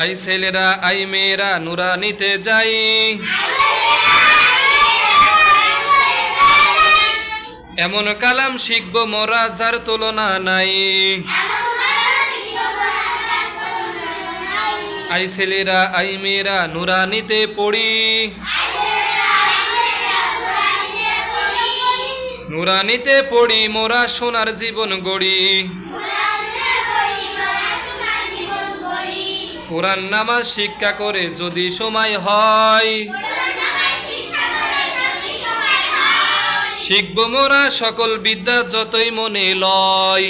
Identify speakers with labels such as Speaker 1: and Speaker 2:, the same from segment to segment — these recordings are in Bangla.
Speaker 1: আই ছেলেরা, আই মেয়েরা নুরা নিতে যাই। এমন কালাম শিখব মোরা যার তুলনা নাই। আই ছেলেরা, আই মেয়েরা নুরা নিতে পড়ি। নুরানিতে পড়ি, মোরা সোনার জীবন গড়ি। কোরআন নামাজ শিক্ষা করে যদি সময় হয়। শিখব মোরা সকল বিদ্যা যতই মনে লয়।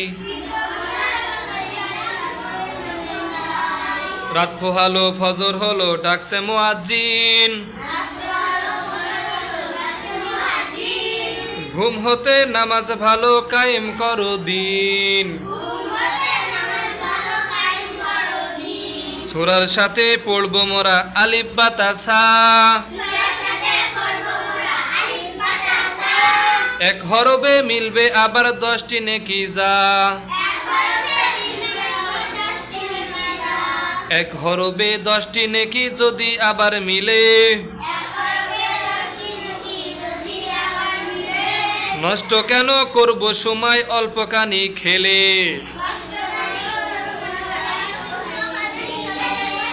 Speaker 1: রাত পোহালো, ফজর হলো, ডাকছে মোয়াজ্জিন। ঘুম হতে নামাজ ভালো কায়েম করো দিন। সুরার সাথে পড়ব মোরা আলিফ বাতাসা। এক হরবে মিলবে আবার দশটি নেকি যা। এক হরবে দশটি নেকি যদি আবার মিলে। নষ্ট কেন করব সময় অল্প কানি খেলে।